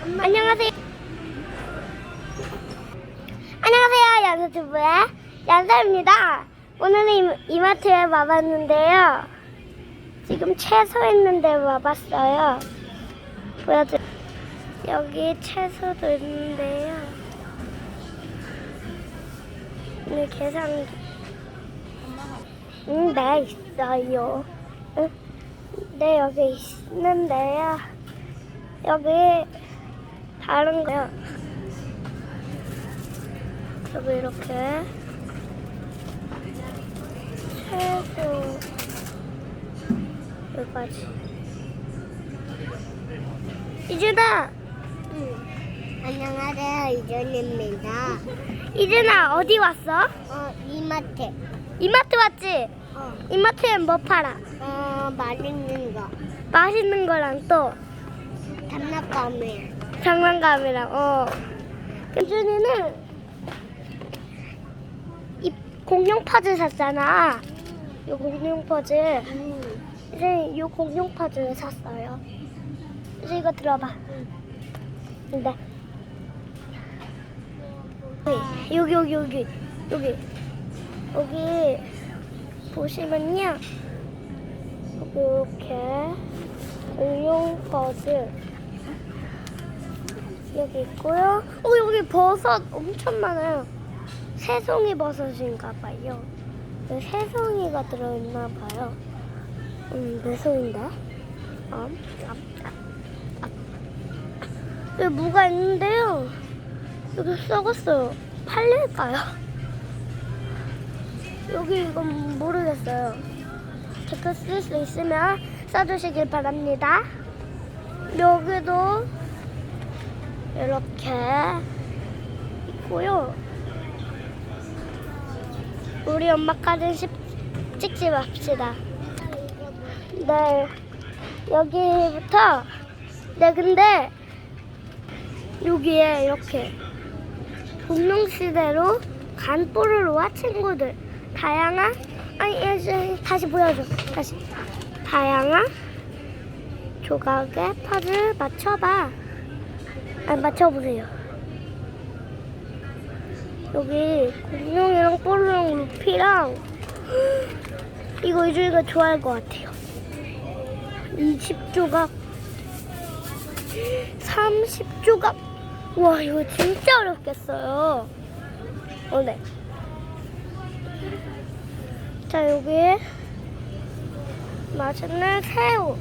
안녕하세요. 안녕하세요. 연수주부의 연서입니다. 오늘은 이- 이마트에 와봤는데요. 지금 채소했는데 와봤어요. 보여드 여기 채소도 있는데요. 오늘 계산 응, 네, 있어요. 응? 네, 여기 있는데요. 여기 다른 거요. 여기 이렇게 채소 여기까지. 이준아, 안녕하세요 이준입니다. 이준아 어디 왔어? 어 이마트. 이마트 왔지? 어, 이마트엔 뭐 팔아? 어 맛있는 거. 맛있는 거랑 또 장난감이에요. 장난감이랑 어. 이준이는 이 공룡 퍼즐 샀잖아. 이 공룡 퍼즐. 음. 이제 이 공룡 퍼즐을 샀어요. 이제 이거 들어봐. 근데 여기 여기 여기 여기 여기 보시면요. 이렇게 공룡 퍼즐 여기 있고요. 어 여기 버섯 엄청 많아요. 새송이 버섯인가 봐요. 여기 새송이가 들어있나 봐요. 음, 몇 송인데? 어, 아, 아, 아. 여기 뭐가 있는데요. 여기 썩었어요. 팔릴까요? 여기 이건 모르겠어요. 댓글 쓸 수 있으면 써주시길 바랍니다. 여기도 이렇게 있고요. 우리 엄마까지 씹- 찍지 맙시다. 네, 여기부터 네 근데 여기에 이렇게 동명시대로 간 뽀로로와 친구들 다양한 아니 이제 다시 보여줘 다시 다양한 조각의 퍼즐 맞춰봐 아 맞춰보세요. 여기 공룡이랑 뽀로로랑 루피랑 이거 이주이가 좋아할 것 같아요. 20조각. 30조각. 와 이거 진짜 어렵겠어요. 어, 네. 자 여기 맛있는 새우.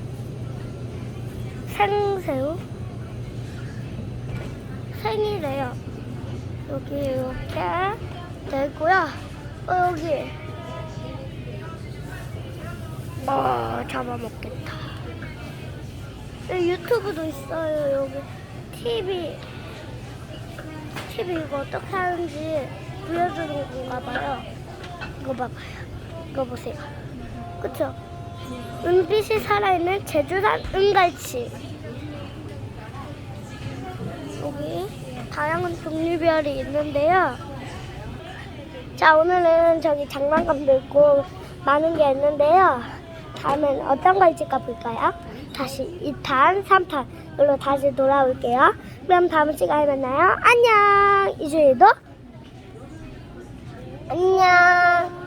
생새우 생이래요. 여기 이렇게 되고요. 어 여기. 어 잡아먹겠다. 여기 유튜브도 있어요 여기. TV TV 이거 어떻게 하는지 보여주는 건가 봐요. 이거 봐봐요. 이거 보세요. 그쵸? 은빛이 살아있는 제주산 은갈치 여기 다양한 종류별이 있는데요 자 오늘은 저기 장난감도 있고 많은 게 있는데요 다음엔 어떤 걸 찍어볼까요? 다시 2탄, 3탄 으로 다시 돌아올게요. 그럼 다음 시간에 만나요. 안녕! 이주일도 안녕!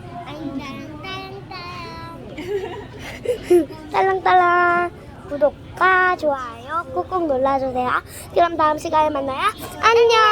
딸랑딸랑 구독과 좋아요 꾹꾹 눌러주세요. 그럼 다음 시간에 만나요. 안녕!